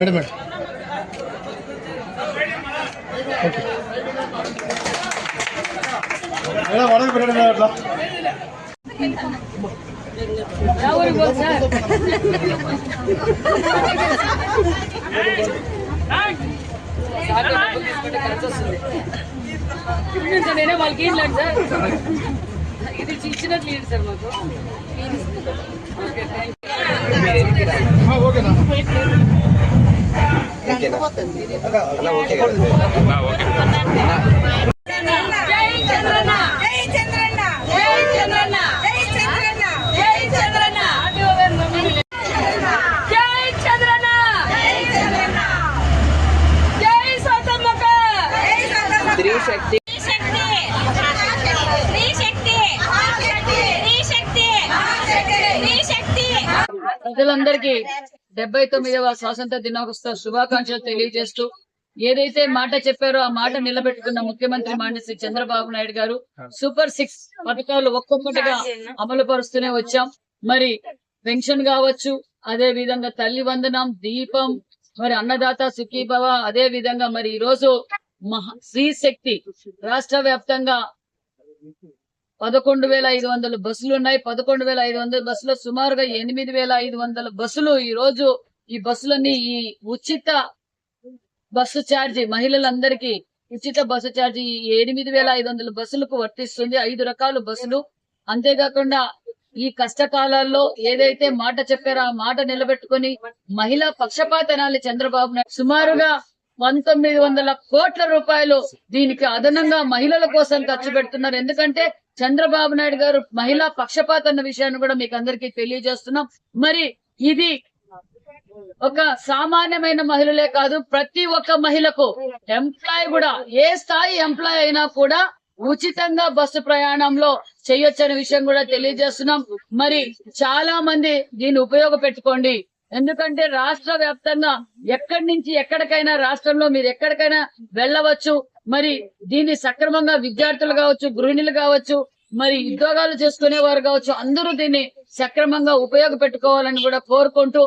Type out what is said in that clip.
Madam madam okay madam వడకు పెట్టండి madam అట్లా sir నేనే వాళ్ళకి ఏం లేదు సార్ ఇది ఇచ్చినట్లు లేదు సార్ మాకు ఓకే థ్యాంక్ ఆ, ఓకేనా జై చంద్రన్న శక్తి ప్రజలందరికీ డెబ్బై తొమ్మిదవ స్వాతంత్ర దినోత్సవ శుభాకాంక్షలు తెలియజేస్తూ ఏదైతే మాట చెప్పారో ఆ మాట నిలబెట్టుకున్న ముఖ్యమంత్రి మాండి శ్రీ చంద్రబాబు నాయుడు గారు సూపర్ సిక్స్ పథకాలు ఒక్కొక్కటిగా అమలు పరుస్తూనే వచ్చాం. మరి పెన్షన్ కావచ్చు అదే విధంగా తల్లి వందనం దీపం మరి అన్నదాత సుఖీభవ అదే విధంగా మరి ఈ రోజు మహా స్త్రీ శక్తి రాష్ట్ర వ్యాప్తంగా పదకొండు వేల ఐదు వందల బస్సులు ఉన్నాయి పదకొండు వేల ఐదు వందల బస్సులు సుమారుగా ఎనిమిది వేల ఐదు వందల బస్సులు. ఈ రోజు ఈ బస్సులన్నీ ఈ ఉచిత బస్సు ఛార్జీ మహిళలందరికీ ఉచిత బస్సు ఛార్జీ ఈ ఎనిమిది వేల ఐదు వందల బస్సులకు వర్తిస్తుంది. ఐదు రకాల బస్సులు. అంతేకాకుండా ఈ కష్టకాలాల్లో ఏదైతే మాట చెప్పారో ఆ మాట నిలబెట్టుకొని మహిళా పక్షపాతనాలు చంద్రబాబు నాయుడు సుమారుగా పంతొమ్మిది వందల కోట్ల రూపాయలు దీనికి అదనంగా మహిళల కోసం ఖర్చు పెడుతున్నారు. ఎందుకంటే చంద్రబాబు నాయుడు గారు మహిళా పక్షపాత అన్న విషయాన్ని కూడా మీకు అందరికీ తెలియజేస్తున్నాం. మరి ఇది ఒక సామాన్యమైన మహిళలే కాదు ప్రతి ఒక్క మహిళకు ఎంప్లాయ్ కూడా ఏ స్థాయి ఎంప్లాయ్ అయినా కూడా ఉచితంగా బస్సు ప్రయాణంలో చేయొచ్చనే విషయం కూడా తెలియజేస్తున్నాం. మరి చాలా మంది దీన్ని ఉపయోగపెట్టుకోండి. ఎందుకంటే రాష్ట్ర వ్యాప్తంగా ఎక్కడి నుంచి ఎక్కడికైనా రాష్ట్రంలో మీరు ఎక్కడికైనా వెళ్ళవచ్చు. మరి దీన్ని సక్రమంగా విద్యార్థులు కావచ్చు గృహిణులు కావచ్చు మరి ఉద్యోగాలు చేసుకునే వారు కావచ్చు అందరూ దీన్ని సక్రమంగా ఉపయోగపెట్టుకోవాలని కూడా కోరుకుంటూ